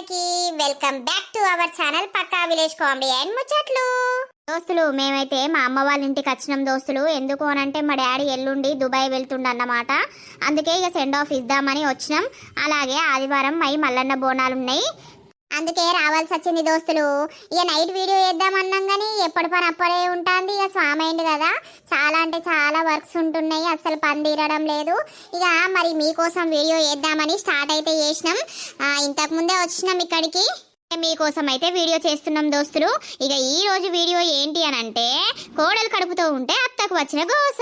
అందరికీ welcome back to our channel Pakka village comedy and ముచ్చట్లు. దోస్తులు మేమైతే మా అమ్మ వాళ్ళ ఇంటికి వచ్చినాం దోస్తులు. ఎందుకు అనంటే మా డాడీ ఎల్లుండి దుబాయ్ వెళ్తుండన్నమాట. అందుకే ఇక సెండ్ ఆఫ్ ఇద్దామని వచ్చినాం. అలాగే ఆదివారం మై మల్లన్న బోనాలు ఉన్నాయి అందుకే రావాల్సి వచ్చింది దోస్తులు. ఇక నైట్ వీడియో చేద్దామన్నాం కానీ ఎప్పటి పని అప్పుడే ఉంటుంది. ఇక స్వామి అయింది కదా. చాలా అంటే చాలా వర్క్స్ ఉంటున్నాయి. అసలు పని తీరడం లేదు. ఇక మరి మీకోసం వీడియో చేద్దామని స్టార్ట్ అయితే చేసినాం. ఇంతకుముందే ఇంతకు ముందే వచ్చినాం ఇక్కడికి. మీకోసం అయితే వీడియో చేస్తున్నాం దోస్తులు. ఇక ఈ రోజు వీడియో ఏంటి అని అంటే కోడలు కడుపుతూ ఉంటే అత్తకు వచ్చిన గోస.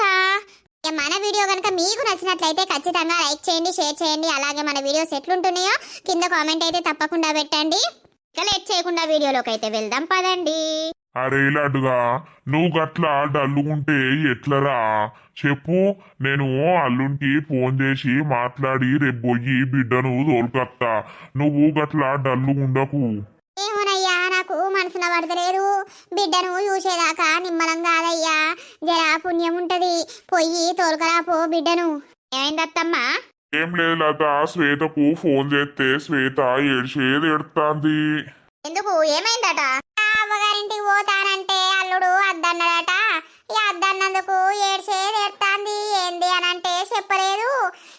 మన వీడియో కనుక మీకు నచ్చినట్లయితే ఖచ్చితంగా లైక్ చేయండి షేర్ చేయండి అలాగే మన వీడియోస్ ఎట్లుంటున్నాయో కింద కామెంట్ అయితే తప్పకుండా పెట్టండి. ఇక లేట్ చేయకుండా వీడియోలోకి అయితే వెళ్దాం పదండి. అరే ఇలాంటిగా నువ్వు గట్ల డల్లుగుంటే ఎట్లరా? చెప్పు నేను అల్లుంటి ఫోన్ చేసి మాట్లాడి రేపు పోయి బిడ్డను తోలుకత్తా. నువ్వు గట్ల డల్లుగుండకు. పడతలేదు. బిడ్డను చూసేదాకా నిమ్మలం కాదయ్యా. జరా పుణ్యం ఉంటది. పొయ్యి తోలుకరా పో బిడ్డను. ఏమైందత్తమ్మా ఏం లేదు లత. శ్వేతకు ఫోన్ చేస్తే శ్వేత ఏడ్చేది ఎడుతాంది ఎందుకు? ఏమైందట? ఆ అవ్వగారింటికి పోతానంటే అల్లుడు అద్దన్నాడట. ఇక అద్దన్నందుకు ఏడ్చేది ఎడతాంది ఏంది అని అంటే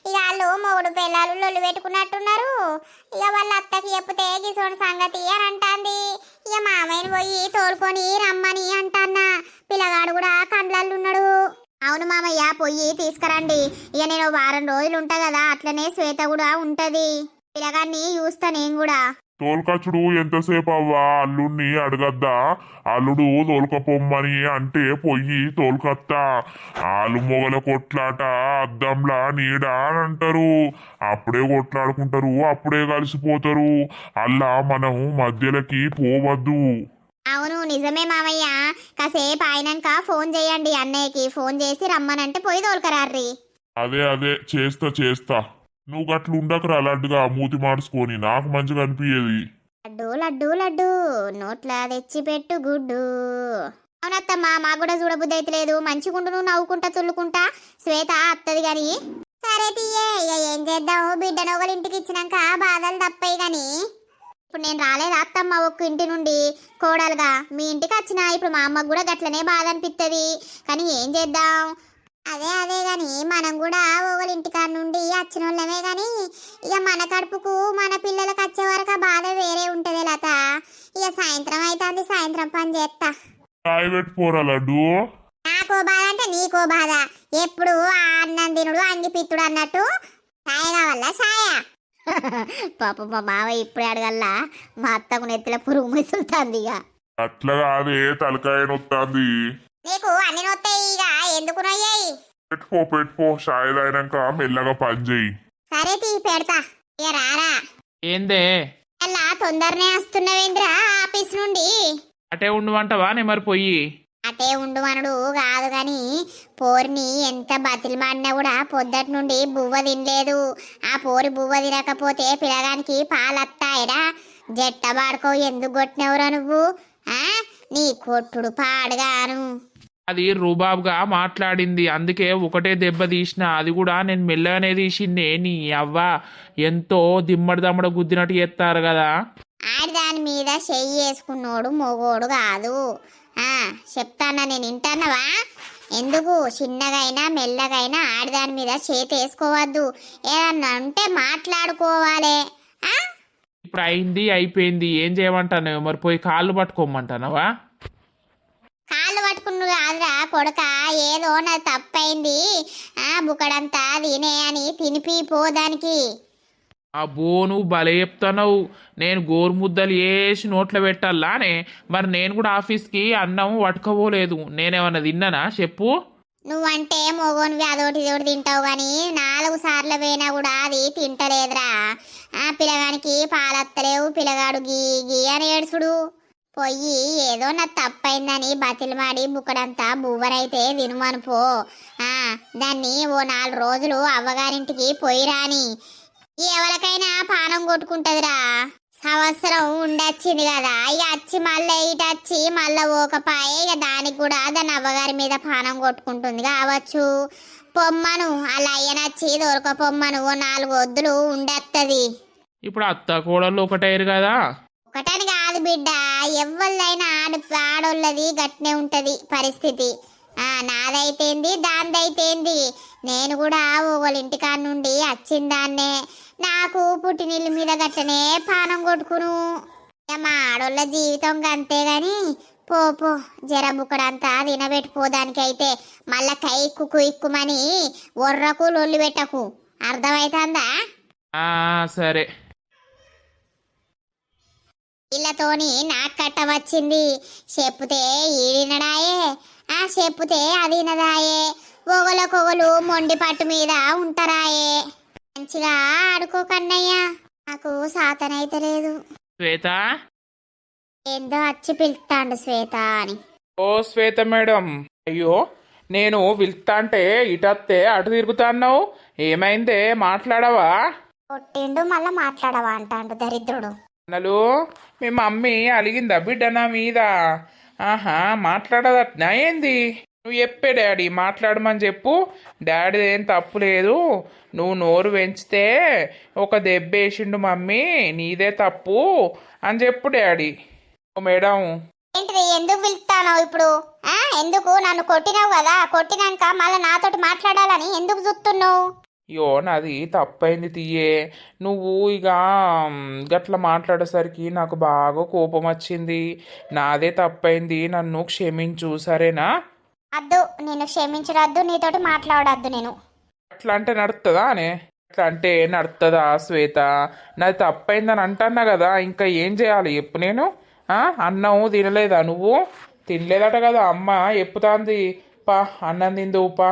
ఇక వాళ్ళు మొగుడు పిల్లలు లొల్లు పెట్టుకున్నట్టున్నారు. ఇక వాళ్ళ అత్తకి చెప్తే గిసోని సంగతి అని అంటాంది. ఇక మామయ్యని పోయి తోలుకొని రమ్మని అంటాన్నా. పిల్లగాడు కూడా కండ్లల్లో ఉన్నాడు. అవును మామయ్య పొయ్యి తీసుకురండి. ఇక నేను వారం రోజులు ఉంటా కదా అట్లనే శ్వేత కూడా ఉంటది. పిల్లగాన్ని చూస్తా నేను కూడా. తోలుకచ్చుడు ఎంతసేపు అవ్వా అల్లుడిని అడగద్దా? అల్లుడు తోలుకపోమ్మని అంటే పొయ్యి తోలుకత్తా. ఆలు మొగల కొట్లాట అద్దంలా నీడ అని అంటారు. అప్పుడే కొట్లాడుకుంటారు అప్పుడే కలిసిపోతారు. అల్లా మనం మధ్యలోకి పోవద్దు. అవును నిజమే మామయ్య కాసేపు అయినాక ఫోన్ చేయండి అన్నయ్యకి. ఫోన్ చేసి రమ్మనంటే పోయి తోలుకరార్రి. అదే అదే. చేస్తా చేస్తా. నువ్వు గట్లు ఉండకరా లడ్డుగా మూతి మార్చుకొని నాకు మంచిగా అనిపించేది లడ్డు లడ్డు లడ్డు. నోట్ల తెచ్చి పెట్టు గుడ్డు. అవునత్తమ్మా మా కూడా చూడబుద్ధి అయితే లేదు. మంచిగుండు నువ్వు నవ్వుకుంటా తుల్లుకుంటా. శ్వేత అత్తది గాని. సరే తీయే ఇక ఏం చేద్దాము బిడ్డను ఒకరి ఇంటికి ఇచ్చినాక బాధలు తప్పాయి గాని. ఇప్పుడు నేను రాలేదు అత్తమ్మ ఒక్క ఇంటి నుండి? కోడలుగా మీ ఇంటికి వచ్చిన ఇప్పుడు మా అమ్మకు కూడా గట్లనే బాధ అనిపిస్తుంది కానీ ఏం చేద్దాం? అదే అదే. గాని మనం కూడా ఒకరి ఇంటికాడ నుండి వచ్చిన వాళ్ళమే గాని ఇక మన కడుపుకు మన పిల్లలకు వచ్చే వరకు ఆ బాధ వేరే ఉంటది లత. ఇక సాయంత్రం అవుతుంది సాయంత్రం పని చేస్తా లడ్డు? నాకో బాధ అంటే నీకో బాధ. ఎప్పుడు ఆ అన్నం తినుడు అంగి పిత్తుడు అన్నట్టు సాయ కావాలా సాయ పాప మా మావ ఇప్పుడే అడగల్లా మా అత్తకు నెత్తిల పురుగు మిసులుతుంది ఇక. అట్లా కాదే తలకాయ నొత్తాంది. నీకు అన్ని నొత్తాయి ఇక ఎందుకు నొయ్యాయి? పెట్టుకో పెట్టుకో షాయి తాగినాక మెల్లగా పని చేయి సరే తీ పెడతా. ఇక రారా. ఏందే? అలా తొందరనే వస్తున్నావేంద్రా ఆఫీస్ నుండి? అటే ఉండమంటావా నే మరి పోయి అటే ఉండు మనడు కాదు గాని పోరిని ఎంత బతిలిమాడినా కూడా పొద్దటి నుండి బువ్వ తినలేదు. ఆ పోరి బువ్వ తినకపోతే పిల్లగానికి పాలత్తాయిరా? జట్ట పాడుకో ఎందుకు కొట్టినవురా నువ్వు? ఆ? నీ కొట్టుడు పాడుగాను. అది రుబాబ్గా మాట్లాడింది. అందుకే ఒకటే దెబ్బ తీసిన. అది కూడా నేను మెల్లగానే తీసిందే. నీ అవ్వ? ఎంతో దిమ్మడి దమ్మడ గుద్దినట్టు చేస్తారు కదా. ఆడి దాని మీద చెయ్యి వేసుకున్నోడు మొగోడు కాదు. చెప్తానా నేను వింటానవా ఎందుకు? చిన్నగైనా మెల్లగైనా ఆడిదాని మీద చేతి వేసుకోవద్దు. ఏదన్నా ఉంటే మాట్లాడుకోవాలి. ఇప్పుడు అయింది అయిపోయింది. ఏం చేయమంటాను? మరి పోయి కాళ్ళు పట్టుకోమంటానవా? కాళ్ళు పట్టుకున్న కాదురా కొడక ఏదో నాది తప్పైంది. ఆ బుకడంతా తినే అని తినిపి పోదానికి అబ్బో నువ్వు భలే చెప్తున్నావు. నేను గోరుముద్దలు వేసి నోట్లో పెట్టాలానే మరి నేను కూడా ఆఫీస్కి అన్నం పట్టుకోపోలేదు. నేనేమన్నా తిన్నానా? చెప్పు. నువ్వంటే మొగోనివి అదోటి ఇదోటి తింటావు కానీ నాలుగు సార్లు పోయినా కూడా అది తింటలేదురా. ఆ పిల్లగానికి పాలత్తలేవు పిల్లగాడు గీ గీ అని ఏడుచుడు. పొయ్యి ఏదో నా తప్పైందని బతిలమాడి బుక్కడంతా బువ్వరైతే వినుమను పో. ఆ దాన్ని ఓ నాలుగు రోజులు అవ్వగారింటికి పోయి రాని. ఎవరికైనా పానం కొట్టుకుంటదిరా. సంవత్సరం ఉండొచ్చింది కదా. ఇక వచ్చి మళ్ళీ ఇటు వచ్చి మళ్ళీ ఓకపాయే ఇక దానికి కూడా దాని అవ్వగారి మీద పానం కొట్టుకుంటుంది కావచ్చు. పొమ్మను అలా అయ్యనచ్చి దొరక పొమ్మను ఓ నాలుగు వద్దులు ఉండొస్తుంది ఇప్పుడు అత్త కోడళ్ళు ఒకటైరు కదా. ఒకటని కాదు బిడ్డ ఎవరిదైనా ఆడ ఆడోళ్ళది గట్నే ఉంటుంది పరిస్థితి. ఆ నాదైతేంది దాందైతేంది? నేను కూడా ఒకళ్ళ ఇంటికాడ నుండి వచ్చిందాన్నే నాకు పుట్టినిల్లు మీద గట్లనే పానం కొట్టుకును. మా ఆడోళ్ళ జీవితం అంతే గాని పో పో జర బుక్కడంతా తినబెట్టుకోదానికి అయితే మళ్ళా కైక్కు కుయిక్కుమని ఒర్రకు లొల్లి పెట్టకు. అర్థమైతుందా? సరే. వీళ్ళతోని నాకు కట్ట వచ్చింది. చెప్పుతే ఈడినడాయే ఆ చెప్పుతే అదినదాయే ఒగలకొగలు మొండి పట్టు మీద ఉంటారాయే. మంచిగా ఆడుకో కన్నయ్య నాకు సాతనైతే లేదు. శ్వేత? ఏందో వచ్చి పిలుస్తాండు శ్వేత అని. ఓ శ్వేత మేడం అయ్యో నేను పిలుస్తా అంటే ఇటత్తే అటు తిరుగుతాన్నావు? ఏమైందే మాట్లాడవా? కొట్టిండు మళ్ళా మాట్లాడవా అంటాండు దరిద్రుడు. అన్నలు మీ మమ్మీ అలిగిందా? బిడ్డ నా మీద? ఆహా మాట్లాడదట్నా? ఏంది? నువ్వు చెప్పే డాడీ. మాట్లాడమని చెప్పు. డాడీ ఏం తప్పు లేదు. నువ్వు నోరు పెంచితే ఒక దెబ్బ వేసిండు మమ్మీ. నీదే తప్పు అని చెప్పు డాడీ. ఓ మేడం. ఏంటిది? ఎందుకు పిలుస్తాను ఇప్పుడు? ఎందుకు? నన్ను కొట్టినావు కదా. కొట్టినాక మళ్ళీ నాతోటి మాట్లాడాలని ఎందుకు చూస్తున్నావు? అయ్యో నాది తప్పైంది తీయే. నువ్వు ఇక గట్ల మాట్లాడేసరికి నాకు బాగా కోపం వచ్చింది నాదే తప్పైంది నన్ను క్షమించు సరేనా? అద్దు నేను క్షమించడద్దు నీతోటి మాట్లాడద్దు నేను. అట్లా అంటే నడుతుందా అనే? అట్లా అంటే నడుతుందా శ్వేత? నాది తప్పైందని అంటున్నా కదా ఇంకా ఏం చేయాలి? చెప్పు నేను? అన్నం తినలేదా నువ్వు? తినలేదట కదా అమ్మ ఎప్పుతాంది? పా అన్నం తిందువు పా.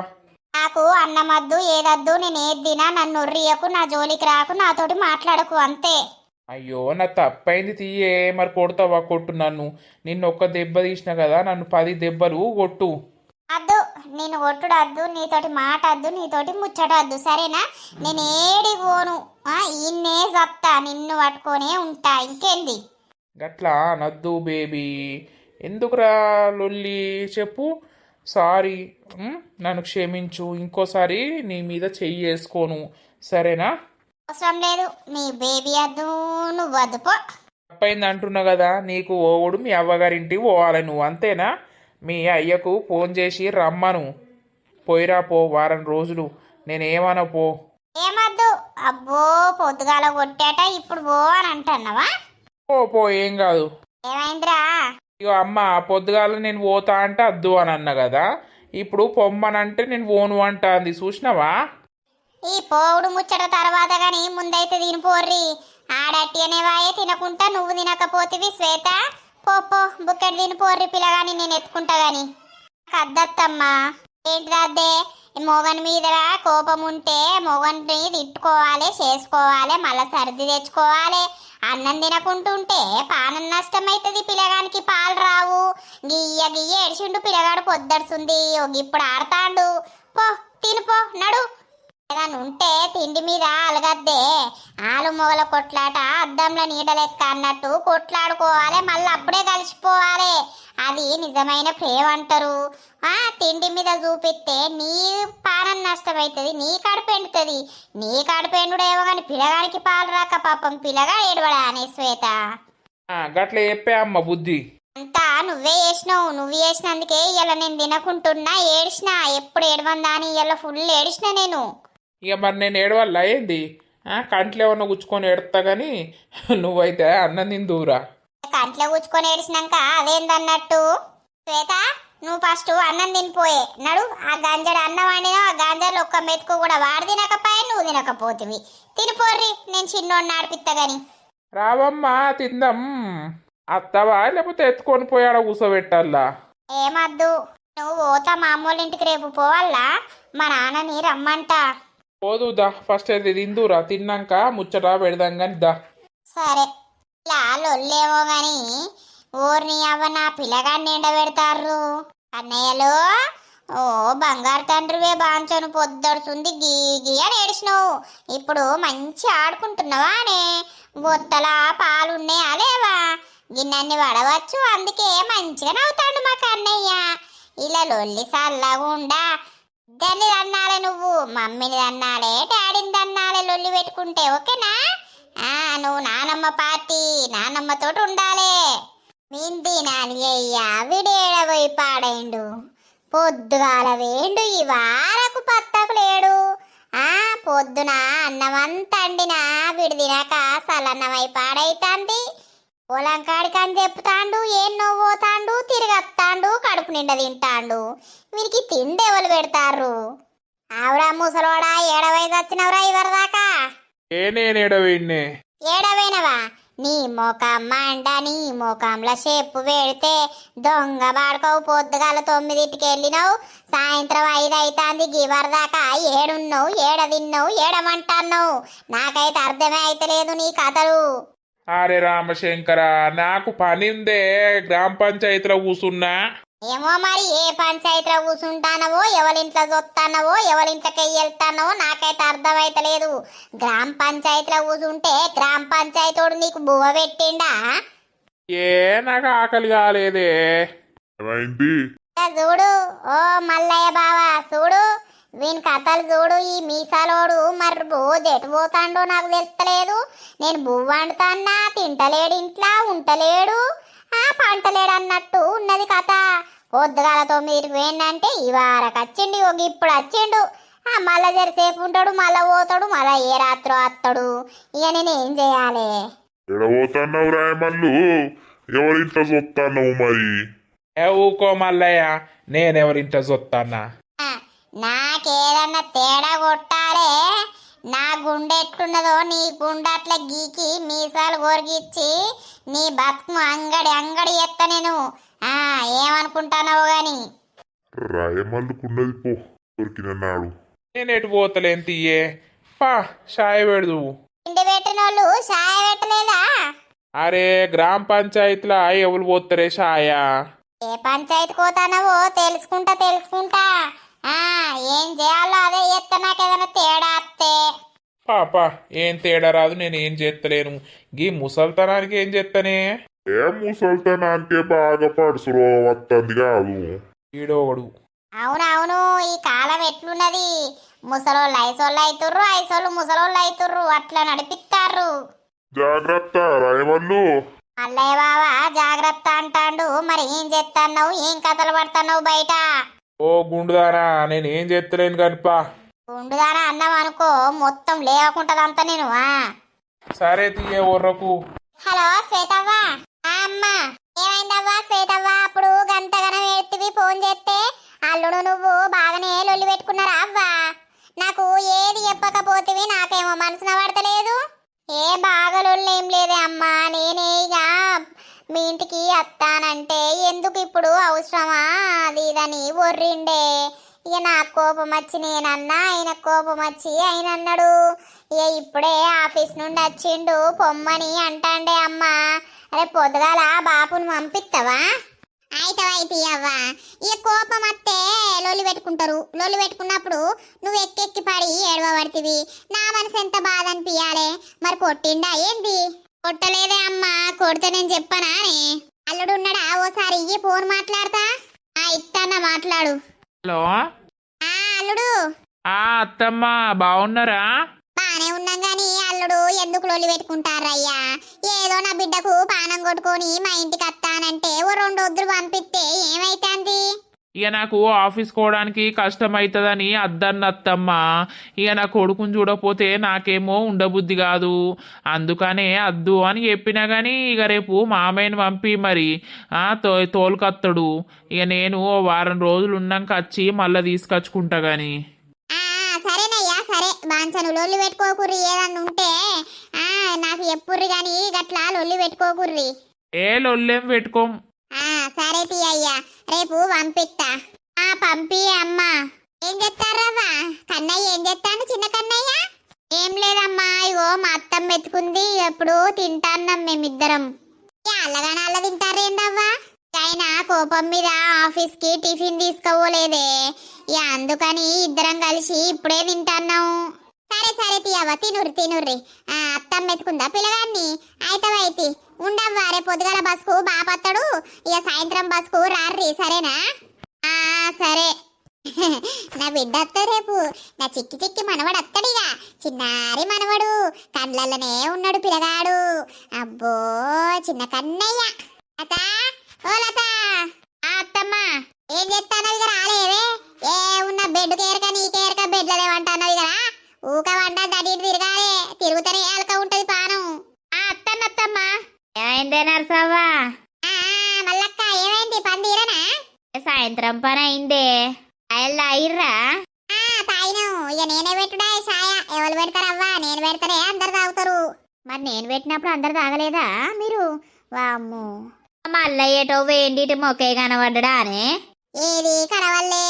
నాకు అన్నమద్దు ఏదద్దు నేను ఏది తినా నన్ను ఉర్రియకు నా జోలికి రాకు నాతోటి మాట్లాడకు అంతే. అయ్యో నా తప్పైంది తీయే మరి కొడతావా? కొట్టు నన్ను. నిన్ను ఒక్క దెబ్బ తీసిన కదా నన్ను పది దెబ్బలు కొట్టు. అద్దు నేను కొట్టుడద్దు నీతోటి మాటద్దు నీతోటి ముచ్చటద్దు సరేనా? నేను ఏడి పోను ఆ, ఈయన్నే చెప్తా నిన్ను పట్టుకొనే ఉంటా ఇంకేంది? గట్లా నద్దు బేబీ. ఎందుకురా లొల్లి? చెప్పు. సారీ నన్ను క్షమించు ఇంకోసారి నీ మీద చెయ్యి వేసుకోను. సరేనా? అవసరం లేదు నీ బేబీ అద్దు నువ్వు తప్పైంది అంటున్నా కదా నీకు ఓవుడు మీ అవ్వగారింటికి పోవాలి నువ్వు అంతేనా? మీ అయ్యకు ఫోన్ చేసి రమ్మను. పోయిరా పో వారం రోజులు. నేనేమన్నా పో. ఏమద్దు? అబ్బో పొద్దుగాల కొట్టాట ఇప్పుడు పో అని అంటున్నావా? పో పో ఏం కాదు. ఏమైందిరా? ఇగో అమ్మ పొద్దుగాల నేను పోతా అంటే అద్దు అని అన్న కదా. ఇప్పుడు పొమ్మనంటే నేను పోను అంటాంది. చూసినావా? ఈ పోవుడు ముచ్చట తర్వాత గాని ముందైతే తిని పోర్రి. ఆడట్టి అనేవాయే తినకుంటా నువ్వు తినకపోతివి శ్వేత. పోపో బుక్కెట్ తిని పోర్రి పిల్లగాని నేను ఎత్తుకుంటా గాని. కద్దత్తమ్మా ఏంటిదద్దే మొగన్ మీద కోపం ఉంటే మొగన్ని తిట్టుకోవాలి చేసుకోవాలి మళ్ళా సర్ది తెచ్చుకోవాలి. అన్నం తినకుంటుంటే పానం నష్టమైతుంది పిల్లగానికి పాలు రావు. గియ్య గియ్య ఏడిచిండు పిల్లగాడు పొద్దడుతుంది ఇప్పుడు ఆడతాండు. పో తినిపో నడు. ఏదైనా ఉంటే తిండి మీద అలగద్దే. ఆలు మొగల కొట్లాట అద్దంలో నీడ లెక్క అన్నట్టు కొట్లాడుకోవాలి మళ్ళీ అప్పుడే కలిసిపోవాలి. అది నిజమైన ప్రేమ అంటారు. ఆ తిండి మీద చూపిస్తే నీ పానం నష్టమవుతుంది నీ కడుపు ఎండుతుంది నీ కడుపు ఎండుడేమో కానీ పిల్లగానికి పాలు రాక పాపం పిల్లగా ఏడవడా అనే శ్వేత. గట్ల చెప్పే అమ్మ బుద్ధి. అంతా నువ్వే చేసినావు నువ్వు చేసినందుకే ఇలా నేను తినకుంటున్నా ఏడిసిన ఎప్పుడు ఏడవందా అని ఇలా ఫుల్ ఏడిసిన నేను. ఇక మరి నేను ఏడవల్ల? ఏంది? కంట్లో ఏమన్నా గుచ్చుకొని ఏడతా కానీ నువ్వైతే అన్నం తిందువురా. కంట్లో కూర్చుకొని ఏడిసినాక అదేందన్నట్టు? శ్వేత నువ్వు ఫస్ట్ అన్నం తినిపోయే. నడు ఆ గంజడు అన్నం వండినా ఆ గంజలు ఒక్క మెతుకు కూడా వాడు తినకపోయే నువ్వు తినకపోతివి. తినిపోర్రి నేను చిన్నోడిని ఆడిపిత్తా గాని. రావమ్మా తిందాం. అత్తవా? లేకపోతే ఎత్తుకొని పోయాడ కూర్చోబెట్టాలా ఏమద్దు? నువ్వు పోతా మా అమ్మోళ్ళ ఇంటికి రేపు పోవాలా? మా నాన్నని రమ్మంట. పోదు దా ఫస్ట్ అయితే తిందురా తిన్నాక ముచ్చట పెడదాం కానీ దా. సరే ఇలా లొల్లేమో గాని ఓర్ని అవ్వ నా పిల్లగాడిని ఎండబెడతారు అన్నయ్యలు ఓ బంగారు తండ్రివే బాంచను పొద్దడుతుంది గీ గీ అని ఏడిచినావు. ఇప్పుడు మంచి ఆడుకుంటున్నావా అనే బొత్తల పాలున్నాయా లేవా? గిన్నెన్ని వడవచ్చు అందుకే మంచిగా నవ్వుతాడు మాకు అన్నయ్య. ఇలా లొల్లి సల్లగుండా ఇద్దరిని తన్నాలే నువ్వు మమ్మీని తన్నాలే డాడీని తన్నాలే లొల్లి పెట్టుకుంటే ఓకేనా? ఆ నువ్వు నానమ్మ పార్టీ నానమ్మతోటి ఉండాలి. మింది నాని అయ్యా విడేడబోయి పాడైండు. పొద్దుగాల వేండు ఈ వారకు పత్తకు లేడు. ఆ పొద్దున అన్నమంతా అండినా విడిదినాక సలన్నమై పాడైతాంది. పొలం కాడికి అని చెప్తాండు ఏం నువ్వు పోతాండు తిరిగత్తాండు కడుపు నిండా తింటాండు. వీనికి తిండి ఎవరు పెడతారు? ఆవిడా ముసలోడా ఏడవై వచ్చినవరా ఇవరిదాకా ఏ నేనేడవిన్నే ఏడవైనవా? నీ మోకం మండ నీ మోకంలో చెప్పు పెడితే దొంగ బాడుకోవు పొద్దుగాల తొమ్మిదింటికి వెళ్ళినావు సాయంత్రం ఐదు అవుతాంది గివర్ దాకా ఏడున్నావు ఏడ తిన్నావు ఏడమంటాన్నావు. నాకైతే అర్థమే అయితలేదు నీ కథలు. అరే రామశంకర నాకు పని ఉందే గ్రామ పంచాయతీలో కూసున్నా. ఏమో మరి ఏ పంచాయతీలో కూర్చుంటానవో ఎవరింట్లో చూస్తానవో ఎవరింట్లోకి వెళ్తానవో నాకైతే అర్థమైతలేదు. గ్రామ పంచాయతీలో కూర్చుంటే గ్రామ పంచాయతోడు నీకు బువ్వ పెట్టిండా? ఏ నాకు ఆకలి కాలేదే. చూడు ఓ మల్లయ్య బావా చూడు. వీని కథలు చూడు ఈ మీసాలోడు మరి రోజు ఎటు పోతాండో నాకు తెలుస్తలేదు. నేను బువ్వ వండుతాన్నా తింటలేడు ఇంట్లో ఉంటలేడు. ఆ పంటలేడు అన్నట్టు ఉన్నది కథ. పొద్దుగాల తొమ్మిదికి పోయిందంటే ఈ వారకు వచ్చిండు ఒక ఇప్పుడు వచ్చిండు. ఆ మళ్ళా జరసేపు ఉంటాడు మళ్ళా పోతాడు మళ్ళా ఏ రాత్రో వస్తాడు. ఇక నేను ఏం చేయాలి? ఎడబోతున్నావు రాయమల్లు ఎవరింట్లో చూస్తున్నావు మరి? ఏ ఊకో మల్లయ్య నేనెవరింట చూస్తానా నాకేదన్నా తేడా కొట్టాలే నా గుండె ఎట్టున్నదో నీ గుండె అట్లా గీకి మీసాలు గొరిగిచ్చి నీ బతుకు అంగడి అంగడి ఎత్త నేను. ఆ ఏమనుకుంటానో గాని. రాయమల్లుకున్నది పో దొరికిన నాడు. నేను ఎటు పోతలేను తీయే పా షాయ పెడదు ఇంటి పెట్టిన వాళ్ళు షాయ పెట్టలేదా? అరే గ్రామ పంచాయతీలో ఎవరు పోతారే షాయ? ఏ పంచాయతీ పోతానవో తెలుసుకుంటా తెలుసుకుంటా. ఏం చేయాలో అదే ఎత్త నాకు ఏదైనా తేడా వస్తే పాప ఏం తేడా రాదు నేను ఏం చేస్తలేను గీ ముసల్తనానికి ఏం చేస్తానే ఏ ముసల్తనానికే బాగా పడుసులో వస్తుంది కాదు. ఈడోగడు అవునవును ఈ కాలం ఎట్లున్నది? ముసలోళ్ళు ఐసోళ్ళు అవుతుర్రు ఐసోళ్ళు ముసలోళ్ళు అవుతుర్రు అట్లా నడిపిస్తారు జాగ్రత్త రాయమల్లు. అల్లయ్య బావా జాగ్రత్త అంటాండు. మరి ఏం చేస్తున్నావు ఏం కథలు పడుతున్నావు బయట? ఓ గుండుదానా నేను ఏం చేస్తలేను కనిపా. గుండుదానా అన్నాం అనుకో మొత్తం లేవకుంటదంతా నేను సరే తీయే ఒర్రకు. హలో శ్వేతవ్వ. అమ్మా. ఏమైందవ్వా శ్వేతవ్వ? అప్పుడు గంటగనం ఎత్తివి ఫోన్ చేస్తే అల్లుడు నువ్వు బాగానే లొల్లి పెట్టుకున్నారా అవ్వా? నాకు ఏది చెప్పకపోతివి నాకేమో మనసున పడతలేదు. ఏ బాగా లొల్లి ఏం లేదే అమ్మా నేనే ఇక మీ ఇంటికి వస్తానంటే ఎందుకు ఇప్పుడు అవసరమా? అది ఇదని ఒర్రిండే. ఇక నాకు కోపం వచ్చి నేనన్నా ఆయన కోపం వచ్చి ఆయన అన్నాడు. ఇక ఇప్పుడే ఆఫీస్ నుండి వచ్చిండు. పొమ్మని అంటాండే అమ్మా. అరే పొద్దుగాల బాపును పంపిస్తావా అయితే అయితే అవ్వా. ఇక కోపం వస్తే లొల్లి పెట్టుకుంటారు. లొల్లి పెట్టుకున్నప్పుడు నువ్వు ఎక్కెక్కి పడి ఏడవబడితివి. నా మనసు ఎంత బాధ అనిపించాలే మరి కొట్టిండా ఏంది? కొట్టలేదే అమ్మా కొడితే నేను చెప్పనా అల్లుడు ఉన్నాడా? ఓసారి ఇయ్యి ఫోన్ మాట్లాడతా. ఆ ఇస్తానా మాట్లాడు. హలో? ఆ అల్లుడు. ఆ అత్తమ్మ బాగున్నారా బానే ఉన్నాం గాని అల్లుడు ఎందుకు లొల్లి పెట్టుకుంటారయ్యా? ఏదో నా బిడ్డకు పానం కొట్టుకొని మా ఇంటికి వస్తానంటే ఓ రెండు వద్దులు పంపిస్తే ఏమైతుంది? ఇక నాకు ఆఫీస్ కోవడానికి కష్టం అవుతుందని అద్దన్న అత్తమ్మ ఇక నా కొడుకుని చూడకపోతే నాకేమో ఉండబుద్ధి కాదు. అందుకనే అద్దు అని చెప్పినా కానీ ఇక రేపు మామయ్యని పంపి మరి. ఆ, తో తోలుకత్తడు. ఇక నేను ఓ వారం రోజులు ఉన్నాక వచ్చి మళ్ళీ తీసుకొచ్చుకుంటా సరేనయ్యా సరే. బాంచను లొల్లి పెట్టుకోకుర్రి ఏదన్నా ఉంటే. నాకు ఎప్పుర్రి గాని గట్లా లొల్లి పెట్టుకోకుర్రి. ఏ లొల్లేం పెట్టుకోం. ఆ సరే తీయ్యా రేపు పంపిస్తా ఆ పంపి అమ్మా. ఏం చెప్తారవ్వా కన్నయ్య ఏం చెప్తాను చిన్న కన్నయ్య? ఏం లేదమ్మా ఇగో మా అత్తమ్మ ఎత్తుకుంది ఎప్పుడు తింటాన్నాం మేమిద్దరం. ఏ అల్లగానే అల్ల తింటారేందవ్వా అయినా కోపం మీద ఆఫీస్కి టిఫిన్ తీసుకోలేదే అందుకని ఇద్దరం కలిసి ఇప్పుడే తింటాన్నాం. సరే సరే తీయవ్వ తినుర్రి తినుర్రి. ఆ అత్తమ్మ ఎత్తుకుందా పిల్లగాన్ని? అయితవైతి ఉండవ్వా రేపు పొద్దుగల బస్కు బాపత్తడు. ఇక సాయంత్రం బస్కు రార్రి సరేనా? ఆ సరే. నా బిడ్డ రేపు. నా చిక్కి చిక్కి మనవడు అత్తడిగా చిన్నారి మనవడు. కండ్లలోనే ఉన్నాడు పిల్లగాడు. అబ్బో చిన్న కన్నయ్య. లత ఓ లత ఆ అత్తమ్మ ఏం చెప్తానవి ఇక రాలేవే ఏ ఉన్న బెడ్ కేరక నీ కేరక బెడ్ల లేవంటానవి కదా ఊక వంట దడి తిరగాలే తిరుగుతూనే అలక ఉంటది పానం ఆ అత్తన్న అత్తమ్మ ఏమైందే నరసవ్వా మల్లక్క ఏమైంది పని తీరనా సాయంత్రం పని అయిందే అయ్యల్లా అయ్యిర్రా తాయిను ఇక నేనే పెట్టుడా సాయ ఎవరు పెడతారవ్వా నేను పెడతానే అందరు తాగుతారు మరి నేను పెట్టినప్పుడు అందరు తాగలేదా? మీరు? వామ్ము. మల్లయ్యేటో వేండిటి మొక్కే కనబడ్డా అని. ఏది కనవల్లే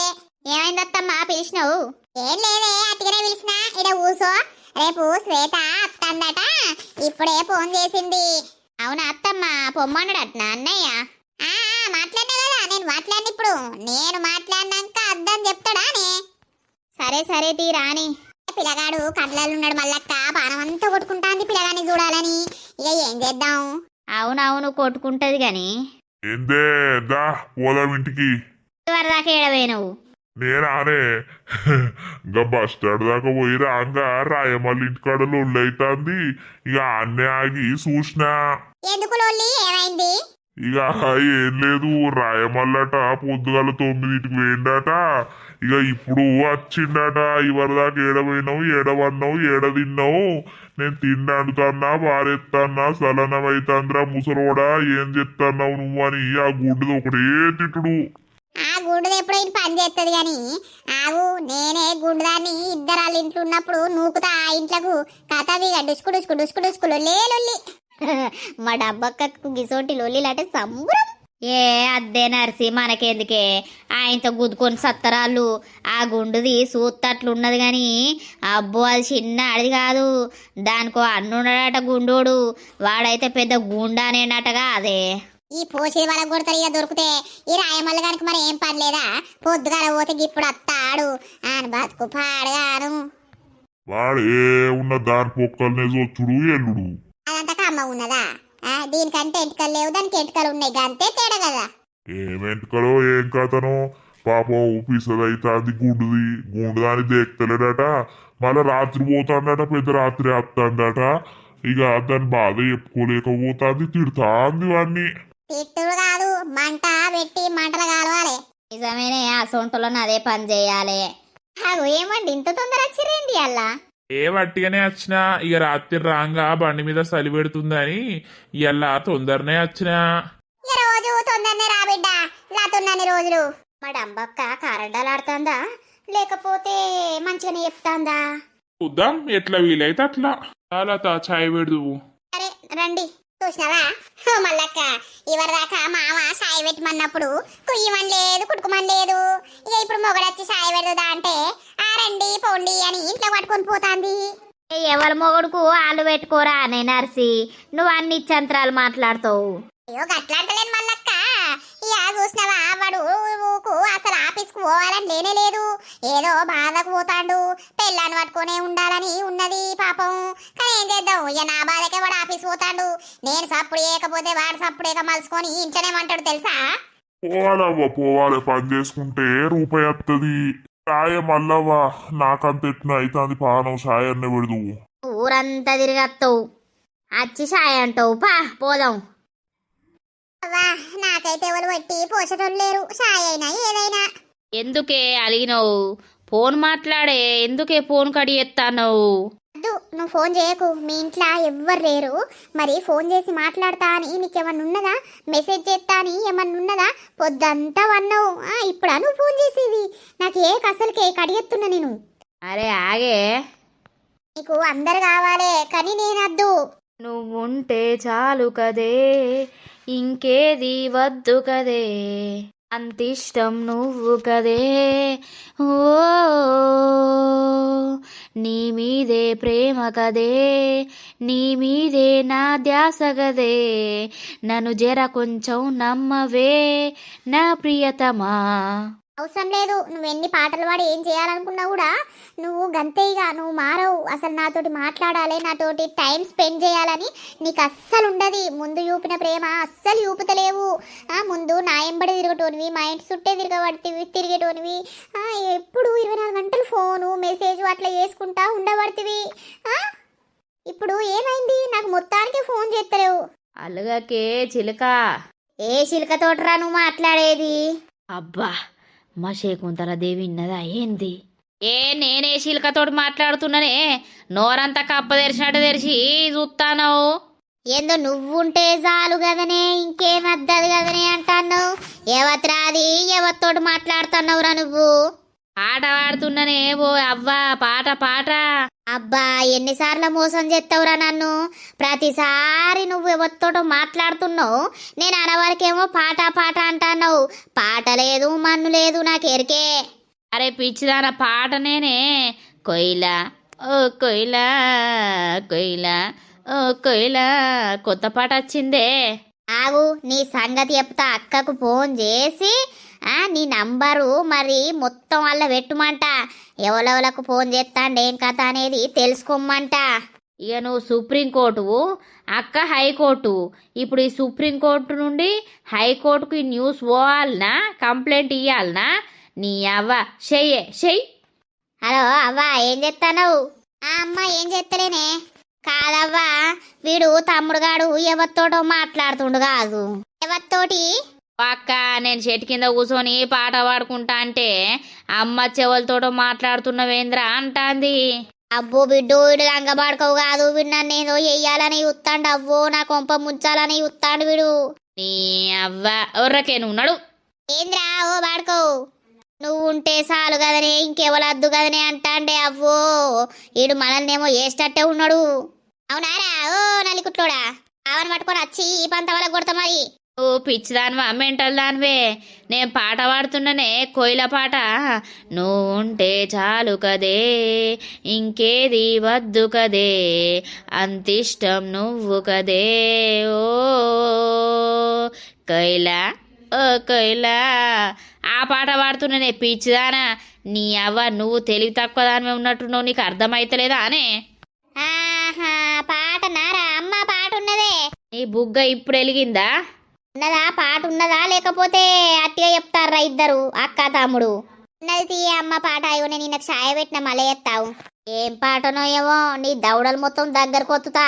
ఏమైందత్తమ్మా పిలిచినావు? ఏం లేదే అతిగానే పిలిచిన. ఇడ ఊసో. రేపు శ్వేత అత్తందట. ఇప్పుడే ఫోన్ చేసింది. అవునా అత్తమ్మ పొమ్మన్నాడు అట్నా అన్నయ్య మాట్లాడినా కదా నేను మాట్లాడిన ఇప్పుడు. నేను మాట్లాడినాక అద్దం చెప్తాడా సరే సరే తీ రాని. పిల్లగాడు ఉన్నాడు మల్లక్క. అంతా కొట్టుకుంటాంది పిల్లగాని చూడాలని. ఇక ఏం చేద్దాం? అవునవును కొట్టుకుంటది గాని. ఏందే దా పోదాం ఇంటికి. వరదాకా ఏడవే నువ్వు నేనానే ఇంకా బస్ స్టాండ్ దాకా పోయి రాగా రాయమల్లి ఇంటికాడ లొల్లైతాంది ఇక అన్నే ఆగి చూసినా. ఎందుకు లోల్లి? ఏమైంది? ఇక ఏం లేదు రాయమల్లట పొద్దుగాల తొమ్మిదింటికి వేయండట ఇక ఇప్పుడు వచ్చిండట ఇవరిదాకా ఏడపోయినావు ఏడవన్నావు ఏడదిన్నావు నేను నేను తిండాడుతాన్నా బారెత్తన్నా సలనమైతాంద్రా ముసలోడా ఏం చెప్తున్నావు నువ్వు అని ఆ గుడ్డుది ఒకటే తిట్టుడు. ఆ గుండు ఎప్పుడో ఇది పని చేస్తుంది కానీ ఆవు నేనే గుండుదాన్ని ఇద్దరు వాళ్ళ ఇంట్లో ఉన్నప్పుడు నూకుతా ఆ ఇంట్లకు కథ దిగ డుసుకు డుసుకు డుసుకు డుసుకులు లొల్లి మా డబ్బక్కకు గిసోటి లొల్లిలు అంటే సంబరం. ఏ అద్దే నర్సి మనకెందుకే? ఆయనతో గుద్దుకొని సత్తరాళ్ళు. ఆ గుండుది సూత్తట్లున్నది గాని అబ్బో అది చిన్న అడిది కాదు. దానికో అన్నున్నాడట గుండోడు. వాడైతే పెద్ద గుండానేనటగా అదే. ఈ పోసేది వాళ్ళకి కొడతారు ఇక దొరికితే. ఈ రాయమల్ల గారికి మరి ఏం పని లేదా? పొద్దుగాల పోతే ఇప్పుడు అత్తాడు. ఆయన బతుకు పాడగాను. వాడు ఏ ఉన్న దాని పొక్కలనే చొచ్చుడు ఎల్లుడు. అదంతా కమ్మ ఉన్నదా? ఆ, దీనికంటే ఎంటకలు లేవు దానికి ఎంటకలు ఉన్నాయి అంతే తేడా కదా. ఏమెంటుకలో ఏం కథనో? పాపం పిసదైతాంది గుండుది గుండు దాన్ని దేక్తలేడట. మళ్ళా రాత్రి పోతాడట పెద్ద రాత్రి వస్తాడట ఇక దాని బాధ చెప్పుకోలేకపోతాంది తిడతాంది వాన్ని. తిట్టుడు కాదు మంట పెట్టి మంటలు కాలవాలి. నిజమేనే ఆ సొంటలోనే అదే పని చేయాలి. ఏమండి ఇంత తొందర వచ్చిరేంది అల్లా? ఏ వట్టిగానే వచ్చినా ఇక రాత్రి రాంగా బండి మీద చలి పెడుతుందని ఇలా తొందరనే వచ్చినా రోజు తొందరనే రాబిడ్డ లాతున్నాన్ని రోజులు. మా డంబక్క కరెండలాడుతుందా? లేకపోతే మంచిగానే చెప్తాందా? చూద్దాం ఎట్లా వీలైతే అట్లా. చాలా చాయ్ పెడుదువు. సరే రండి. చూసినావా? హో మల్లక్క ఇవరి దాకా మామ సాయి పెట్టమన్నప్పుడు కుయ్యమని లేదు కుట్టుకోమని లేదు. ఇక ఇప్పుడు మొగడొచ్చి సాయి పెడదా అంటే ఆ రండి పోండి అని ఇంట్లో పట్టుకొని పోతాంది. ఎవరి మొగడుకు ఆలు పెట్టుకోరా అనే నర్సి? నువ్వు అన్ని ఇచ్చంత్రాలు మాట్లాడుతావు. అయ్యో గట్లాంటలేను మల్లక్క. ఇక చూసినావా? వాడు ఊకు అసలు ఆఫీస్కు పోవాలని లేనే లేదు. ఏదో బాధకు పోతాడు. పెళ్ళాన్ని పట్టుకునే ఉండాలని ఉన్నది పాపం. కానీ ఏం చేద్దాం? ఇక నా బాధకే వాడు ఆఫీస్ పోతాడు. నేను సప్పుడు చేయకపోతే వాడు సప్పుడు ఏక మలుసుకొని ఇంట్లోనే అంటాడు తెలుసా? పోవాలవ్వ పోవాలి. పని చేసుకుంటే రూపాయి వస్తుంది సాయ మల్లవ్వ నాకంత ఎట్న అవుతుంది పానం సాయాన్ని పెడదు ఊరంతా తిరిగత్తావు అచ్చి సాయ అంటావు. పా పోదాం. నాకైతే ఎవరు పట్టి పోషటోళ్ళు లేరు. సాయ అయినా ఏదైనా. ఎందుకే అలిగినావు? ఫోన్ మాట్లాడే ఎందుకే ఫోన్ కడి ఎత్తానవు? వద్దు నువ్వు ఫోన్ చేయకు. మీ ఇంట్లో ఎవ్వరు లేరు. మరి ఫోన్ చేసి మాట్లాడతా అని నీకేమన్నా ఉన్నదా? మెసేజ్ చేస్తా అని ఏమన్నా ఉన్నదా? పొద్దంతా వన్నావు. ఇప్పుడా నువ్వు ఫోన్ చేసేది? నాకు ఏ కసలకే కడిగెత్తున్నా నేను. అరే ఆగే. నీకు అందరు కావాలే కానీ నేను వద్దు నువ్వుంటే చాలు కదే. ఇంకేది వద్దు కదే. అంతిష్టం నువ్వు కదే. ఓ నీ మీదే ప్రేమ కదే. నీ మీదే నా ధ్యాస కదే. నన్ను జర కొంచెం నమ్మవే నా ప్రియతమా. అవసరం లేదు. నువ్వు ఎన్ని పాటలు పాడి ఏం చేయాలనుకున్నా కూడా నువ్వు గంతేగా నువ్వు మారవు. అసలు నాతోటి మాట్లాడాలి నాతోటి టైం స్పెండ్ చేయాలని నీకు అస్సలు ఉండదు. ముందు చూపిన ప్రేమ అస్సలు చూపుతలేవు ముందు నా ఎంబడి తిరగటోనివి మా ఇంటి చుట్టే తిరగబడితివి తిరిగేటోనివి. ఎప్పుడు ఇరవై నాలుగు గంటలు ఫోను మెసేజ్ అట్లా చేసుకుంటా ఉండబడితివి? ఇప్పుడు ఏమైంది? నాకు మొత్తానికి ఫోన్ చేస్తలేవు. అలగకే చిలక. ఏ శిల్కతోటరా నువ్వు మాట్లాడేది? అబ్బా! మా శకుంతల దేవి విన్నదా ఏంది ఏ నేనే శిల్కతోటి మాట్లాడుతున్నానే నోరంతా కప్ప తెరిచినట్టు తెరిచి చూస్తాను ఏందో నువ్వుంటే చాలు కదనే ఇంకేం అద్దదు కదనే అంటాను ఎవత్రాది ఎవరితోటి మాట్లాడుతున్నావురా నువ్వు? పాట పాడుతున్నానే ఓ అవ్వా పాట పాట. అబ్బా ఎన్నిసార్లు మోసం చేస్తావురా నన్ను? ప్రతిసారి నువ్వు ఎవరితోటో మాట్లాడుతున్నావు. నేను అనవరకేమో పాట పాట అంటున్నావు. పాట లేదు మన్ను లేదు నాకు ఎరికే అరే పిచ్చిదాన పాట నేనే. కొయిలా ఓ కొయిలా కొయిలా ఓ కొయిలా కొత్త పాట వచ్చిందే. ఆగు నీ సంగతి చెప్తా అక్కకు ఫోన్ చేసి నీ నంబరు మరి మొత్తం వల్ల పెట్టుమంట. ఎవరెవలకు ఫోన్ చేస్తాండి ఏం కథ అనేది తెలుసుకోమంట. ఇక నువ్వు సుప్రీంకోర్టు అక్క హైకోర్టు. ఇప్పుడు ఈ సుప్రీంకోర్టు నుండి హైకోర్టుకు ఈ న్యూస్ పోవాలనా? కంప్లైంట్ ఇవ్వాలనా నీ అవ్వ. చెయ్యే చెయ్యి. హలో అవ్వా ఏం చేస్తానవు ఆ అమ్మ ఏం చేస్తలేనే కాదవ్వా వీడు తమ్ముడుగాడు ఎవరితోటో మాట్లాడుతుండు కాదు. ఎవరితోటి? అక్క నేను చెట్టు కింద కూర్చొని పాట పాడుకుంటా అంటే అమ్మ చెవులతోటో మాట్లాడుతున్నవేంద్రా అంటాంది. అబ్బో బిడ్డు వీడు లంగబాడుకోవు కాదు వీడు నన్ను ఏదో చెయ్యాలని చూస్తాడు అవ్వో నా కొంప ముంచాలని చూస్తాడు వీడు. నీ అవ్వ ఒర్రకే నువ్వు నడు. ఏంద్రా ఓ బాడుకో నువ్వు ఉంటే చాలు కదనే ఇంకెవలద్దు కదనే అంటాండే. అవ్వో ఈడు మనల్నేమో వేసేటట్టే ఉన్నాడు. అవునారా? ఓ నలికుట్లోడా ఆవని పట్టుకొని వచ్చి ఈ పంత వాళ్ళకి కొడతా మరి. ఓ పిచ్చిదానివా మెంటల్ దానివే నేను పాట పాడుతున్నానే కోయిల పాట. నువ్వు ఉంటే చాలు కదే ఇంకేది వద్దు కదే. అంతిష్టం నువ్వు కదే ఓ కైలా ఓ కైలా ఆ పాట పాడుతున్నానే పిచ్చిదానా నీ అవ్వ నువ్వు తెలివి తక్కువ దానివే ఉన్నట్టున్నావు నీకు అర్థమైతలేదా అనే. ఆహా పాట నారా అమ్మ పాట ఉన్నదే. నీ బుగ్గ ఇప్పుడు వెలిగిందా? ఉన్నదా? పాట ఉన్నదా? లేకపోతే అట్టిగా చెప్తారా ఇద్దరు? అక్క తమ్ముడు. ఉన్నది తీయ అమ్మ పాట. అయ్యో నేను నిన్న ఛాయ పెట్టిన మళ్ళీ ఎత్తావు ఏం పాటనో ఏమో నీ దౌడలు మొత్తం దగ్గరకు వత్తుతా.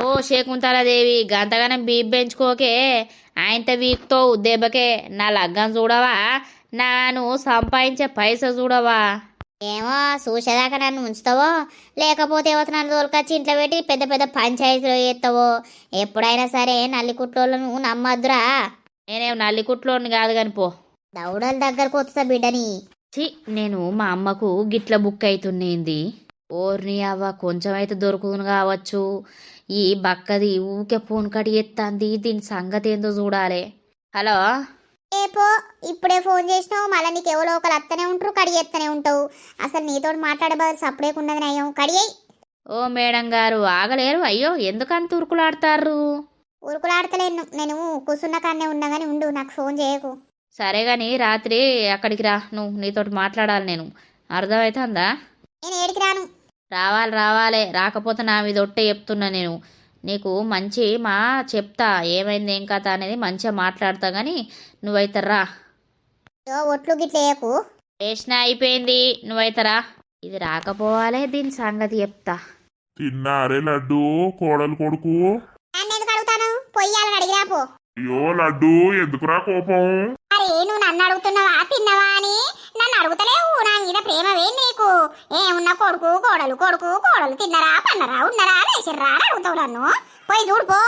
ఓ శకుంతలాదేవి గంతగానం బీప్ పెంచుకోకే ఆయనత వీక్తో దెబ్బకే. నా లగ్గం చూడవా? నాను సంపాదించే పైస చూడవా? ఏమో చూసేదాకా నన్ను ఉంచుతావో? లేకపోతే ఎవరు నన్ను తోలుకొచ్చి ఇంట్లో పెట్టి పెద్ద పెద్ద పంచాయతీలో చేస్తావో? ఎప్పుడైనా సరే నల్లికుట్లోళ్ళను నమ్మద్దురా. నేనేం నల్లికుట్లోని కాదు కాని పో. దౌడల దగ్గరకు వస్తా బిడ్డని. చి నేను మా అమ్మకు గిట్ల బుక్ అవుతుండేంది ఓర్ని అవ్వ కొంచెం అయితే దొరుకుతుంది కావచ్చు. ఈ బక్కది ఊకే ఫోన్ కట్ ఎత్తాంది దీని సంగతి ఏందో చూడాలి. హలో? ఏపో ఇప్పుడే ఫోన్ చేసినావు మళ్ళీ నీకు ఎవరో ఒకరు అత్తనే ఉంటారు కడిగేస్తూనే ఉంటావు. అసలు నీతో మాట్లాడే బదులు సప్పుడేకున్నది నయం. కడిగేయి ఓ మేడం గారు ఆగలేరు? అయ్యో ఎందుకంత ఉరుకులాడతారు? ఊరుకులాడతలేను నేను కూర్చున్న కాడనే ఉన్నా కానీ ఉండు నాకు ఫోన్ చేయకు. సరే గాని రాత్రి అక్కడికి రా. నువ్వు నీతోటి మాట్లాడాలి నేను. అర్థమవుతుందా నేను ఏడికి రాను. రావాలి రావాలే. రాకపోతే నా మీద ఒట్టే చెప్తున్నా నేను. నీకు మంచి మా చెప్తా ఏమైంది ఏం కథ అనేది మంచిగా మాట్లాడతా కానీ నువ్వైతే రా. ఒట్లు గిట్ల వేయకు. వేసిన అయిపోయింది నువ్వైతే రా. ఇది రాకపోవాలే దీని సంగతి చెప్తా. తిన్నారే లడ్డు కోడలు కొడుకు? నన్ను ఎందుకు అడుగుతాను? పొయ్యాలని అడిగిరా పో. అయ్యో లడ్డు ఎందుకురా కోపం? అరే నువ్వు నన్ను అడుగుతున్నావా? తిన్నావా అని? నన్ను అడుగుతలేవు. నా మీద ప్రేమ వేం నీకు. ఏమున్నా కొడుకు కోడలు కొడుకు కోడలు తిన్నరా పన్నరా ఉన్నరా వేసిర్రా అని అడుగుతావు నన్ను. పోయి చూడు పో.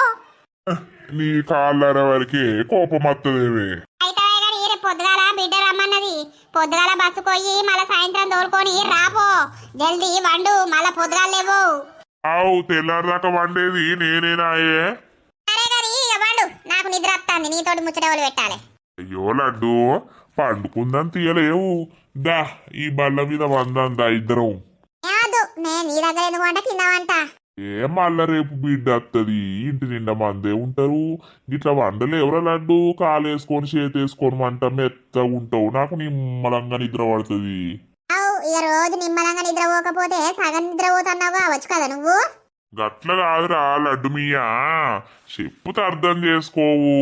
నీ కాళ్ళర వరకే కోపం వత్తదేవే అయితే రేపు పొద్దుగాల బిడ్డ రమ్మన్నది. పొద్దుగాల బస్సు పోయి మళ్ళా సాయంత్రం తోలుకొని రాపో జల్దీ వండు మళ్ళా పొద్దుగాల లేవు. ఆవు తెల్లారిదాకా వండేది నేనేనాయే సరే కానీ ఇక వండు నాకు నిద్ర వస్తుంది నీతోటి ముచ్చటవులు పెట్టాలి? అయ్యో లడ్డు పండుకుందని తీయలేవు. దా ఈ బల్ల మీద వందందా ఇద్దరం. కాదు నేను నీ దగ్గర ఎందుకు వంట కింద వంట ఏ మళ్ళా రేపు బిడ్డ వస్తుంది ఇంటి నిండా మందే ఉంటారు. ఇట్లా వండలు ఎవరో లడ్డు? కాలేసుకొని చేతేసుకొని వంట మెత్తగా ఉంటావు. నాకు నిమ్మలంగా నిద్ర పడుతుంది. అవు ఇక రోజు నిమ్మలంగా నిద్రపోకపోతే సగం నిద్రపోతున్నావు కావచ్చు కదా నువ్వు? గట్ల కాదురా లడ్డు మీయా చెప్పుతే అర్థం చేసుకోవు.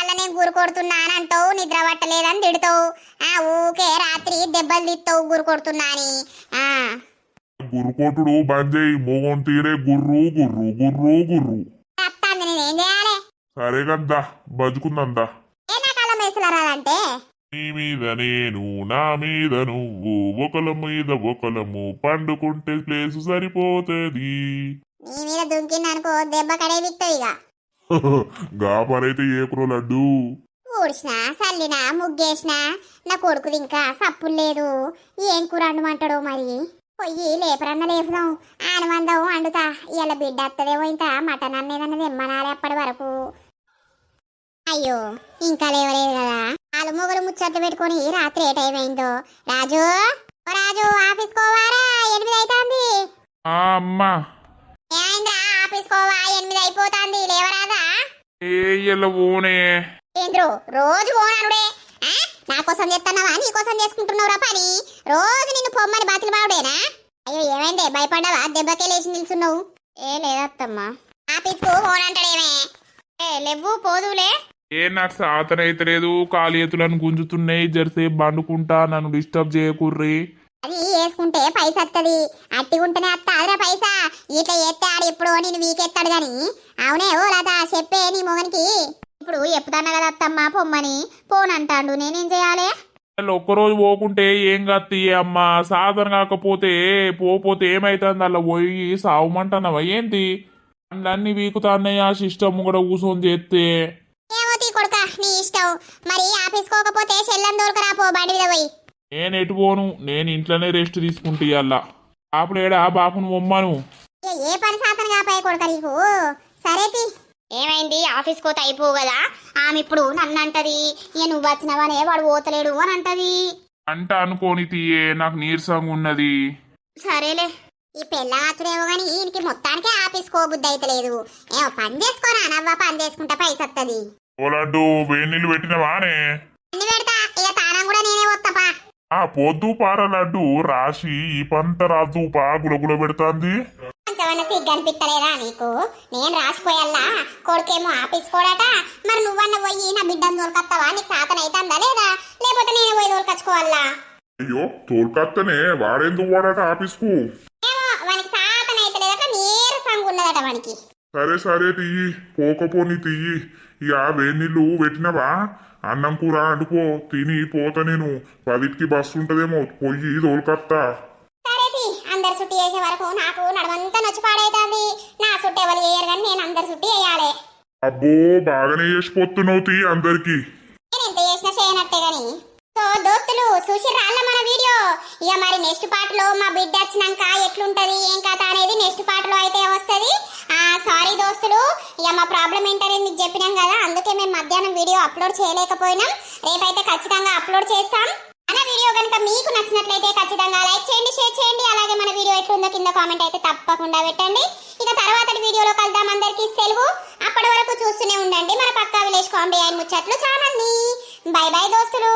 అలా నేను గురు కొడుతున్నానంటావు నిద్ర పట్టలేదని తిడతావు. ఆ ఊకే రాత్రి దెబ్బలు తిత్తావు గురు ఆ. గురుకోటుడు బంద్ చేయి. మోగం తీరే గుర్రు గుర్రు గుర్రు గుర్రు. అత్తాంది నేనేం చేయాలి? సరే కదా బతుకుందందా ఏ నా మేసలు రాదంటే? నీ మీద నేను నా మీద నువ్వు. ఒకల మీద ఒకలము పండుకుంటే ప్లేస్ సరిపోతుంది. నీ మీద దుంకిందనుకో దెబ్బ కడే విక్తావు ఇక. గా పనైతే ఏ కురో లడ్డు. ఊడ్చినా చల్లినా ముగ్గేసినా నా కొడుకుది ఇంకా సప్పులు లేదు. ఏం కూర అండమంటాడో మరి? పొయ్యి లేపరన్న లేపుదాం. ఆనమందం వండుతా. ఇలా బిడ్డ వత్తదేమో ఇంత మటన్ అన్నదన్నది ఎమ్మనాలి అప్పటి వరకు. అయ్యో ఇంకా లేవలేదు కదా. ఆలు మొగలు ముచ్చట్లు పెట్టుకొని రాత్రి ఏ టైం అయిందో? రాజు? రాజు ఆఫీస్ కోవారా ఎనిమిది అవుతుంది ఆ అమ్మా. ఆఫీస్ కోవా ఎనిమిది అయిపోతుంది. లేవరాదా? ఏ పోనే? ఏంద్రు రోజు పోనానుడే. ఆ? నా కోసం చేస్తున్నావా నీ కోసం చేసుకుంటున్నావురా పని. రోజు నిన్ను పొమ్మని బాతులు బావుడేనా? అయ్యో ఏమైంది? భయపడ్డావా? దెబ్బకే లేచి నిల్చున్నావు. ఏ లేదత్తమ్మా. ఆఫీస్కు ఏ లేవు పోదులే ఏ నాకు సాతన అయితే లేదు. కాలియతులను గుంజుతున్నాయి. జరసేపు బండుకుంటా నన్ను డిస్టర్బ్ చేయకుర్రి. అది వేసుకుంటే పైస వస్తుంది అట్టిగుంటేనే అత్త అదిరా పైసా. ఇట్లా ఎత్తే ఆడు ఎప్పుడో నేను వీకెత్తాడు గాని. అవునే ఓ లత చెప్పే నీ మొగనికి. ఇప్పుడు ఎప్పుడన్నా కదా అత్తమ్మా పొమ్మని. పోనంటాడు. నేనేం చేయాలి? ఒక్కరోజు పోకుంటే ఏం కత్తి అమ్మా? సాధన కాకపోతే పోపోతే ఏమైతుంది అలా పోయి సావమంటున్నావా? ఏంటి అన్నీ వీకుతాన్నయ్య ఆ సిస్టమ్ కూడా కూర్చొని చేస్తే ఏమో కొడుక నీ ఇష్టం. మరి ఆఫీస్ కోకపోతే చెల్లం దొరకరా పో బండి మీద పోయి. నేను ఎటు పోను? నేను ఇంట్లోనే రెస్ట్ తీసుకుంటే ఇయ్యాల ఆపులేడా బాపును బొమ్మను? ఏ ఏ పని సాధన కాపాయ కొడుక నీకు? సరే ఏమైంది? ఆఫీస్ కోత అయిపోవు కదా? ఆమె ఇప్పుడు నన్ను అంటది. ఇక నువ్వు వచ్చినవనే వాడు పోతలేడు అని అంటది. అంట అనుకోని తీయే నాకు నీరసంగా ఉన్నది. సరేలే. ఈ పెళ్ళ వచ్చరేమో గాని ఈయనకి మొత్తానికి ఆఫీస్ కోబుద్ది అయితే లేదు. ఏమో పని చేసుకోరా నవ్వ పని చేసుకుంటే పైస వస్తుంది ఓ లడ్డు వేడి నీళ్ళు పెట్టినవానే? అన్ని పెడతా. ఇక తానం కూడా నేనే వస్తాపా ఆ పొద్దు పార లడ్డు రాసి ఈ పంట రాదు పా గులగుల పెడుతుంది. అనిపిస్తలేదా నీకు? నేను రాసిపోయల్లా? కొడుకేమో ఆఫీస్ కోడట మరి నువ్వన్న పోయి నా బిడ్డను దొరకత్తావా నీకు సాతన అవుతుందా లేదా? లేకపోతే నేనే పోయి దొరకచ్చుకోవాలా అయ్యో తోలుకత్తనే. వాడేందుకు వాడట ఆఫీస్కు? వానికి సాతన అయితే లేదట నీరసంగా ఉన్నదట వానికి. సరే సరే తీయి. పోకపోని తీయి. ఇక వేడి నీళ్ళు పెట్టినవా? అన్నం కూర అండుకో తిని పోతా నేను. పదిటికి బస్సు ఉంటదేమో. పొయ్యి తోలుకత్తా. సరే తీ. అందరు సుట్టి చేసే వరకు నాకు నడమంతా నచ్చి పాడైతుంది. నా సుట్టి ఎవరు చేయరు కానీ నేను అందరు సుట్టి వేయాలి అబ్బో బాగానే చేసిపోతున్నావు తీ అందరికి. నేను ఎంత చేసినా చేయనట్టే గాని సో దోస్తులు చూసి రాళ్ళ మన వీడియో? ఇక మరి నెక్స్ట్ పార్ట్లో మా బిడ్డ వచ్చినాక ఎట్లుంటది ఏం కథ అనేది నెక్స్ట్ పార్ట్లో అయితే వస్తది. ఆ సారీ దోస్తులు ఇక మా ప్రాబ్లం ఏంటనేది మీకు చెప్పినాం కదా అందుకే మేము మధ్యాహ్నం వీడియో అప్లోడ్ చేయలేకపోయినాం. రేపైతే ఖచ్చితంగా అప్లోడ్ చేస్తాం. మన వీడియో కనుక మీకు నచ్చినట్లయితే ఖచ్చితంగా లైక్ చేయండి షేర్ చేయండి. అలాగే మన వీడియో ఎట్లుందో కింద కామెంట్ అయితే తప్పకుండా పెట్టండి. ఇక తర్వాత వీడియోలో కలుద్దాం అందరికీ సెలవు. అప్పటి వరకు చూస్తూనే ఉండండి. మన పక్కా విలేజ్ కామెడీ అయిన ముచ్చట్లు ఛానల్ బై బై దోస్తులు.